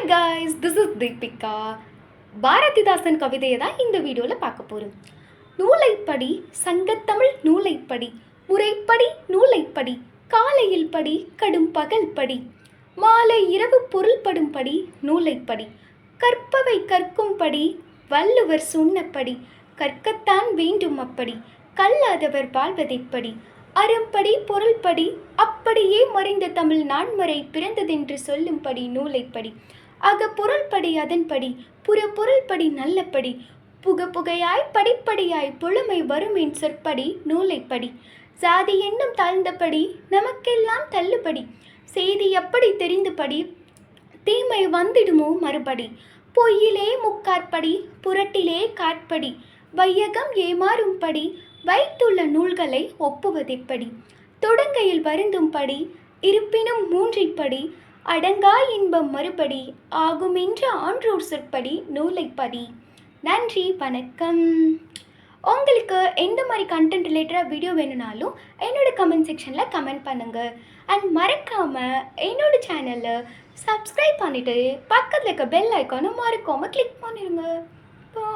Hi guys this is Deepika Bharathidasan கவிதையை தான் இந்த வீடியோவில் பார்க்க போகிறோம் நூலைப்படி சங்கத்தமிழ் நூலைப்படி முறைப்படி நூலைப்படி காலையில் படி கடும் பகல் படி மாலை இரவு பொருள்படும்படி நூலைப்படி கற்பவை கற்கும்படி வள்ளுவர் சொன்னபடி கற்கத்தான் வேண்டும் அப்படி கல்லாதவர் வாழ்வதைப்படி அறம்படி பொருள்படி அப்படியே மறைந்த தமிழ் நான்மறை பிறந்ததென்று சொல்லும்படி நூலைப்படி அக பொருள்படி அதன்படி புற பொருள்படி நல்லபடி புக புகையாய் படிப்படியாய் புழுமை வருமேன் சொற்படி நூலைப்படி. சாதி எண்ணம் தாழ்ந்தபடி நமக்கெல்லாம் தள்ளுபடி. செய்தி எப்படி தெரிந்தபடி? தீமை வந்திடுமோ மறுபடி? பொய்யிலே முக்காற்படி புரட்டிலே காட்படி வையகம் ஏமாறும்படி வைத்துள்ள நூல்களை ஒப்புவதெப்படி? தொடங்கையில் வருந்தும்படி இருப்பினும் மூன்றிப்படி அடங்கா இன்பம் மறுபடி ஆகுமென்ற ஆன்றோர் சொற்படி நூலைப்படி நன்றி வணக்கம். உங்களுக்கு எந்த மாதிரி கண்டென்ட் ரிலேட்டடாக வீடியோ வேணும்னாலும் என்னோட கமெண்ட் செக்ஷனில் கமெண்ட் பண்ணுங்கள் அண்ட் மறக்காமல் என்னோடய சேனலை சப்ஸ்கிரைப் பண்ணிவிட்டு பக்கத்தில் இருக்க பெல் ஐக்கானை மறக்காமல் கிளிக் பண்ணிடுங்க பா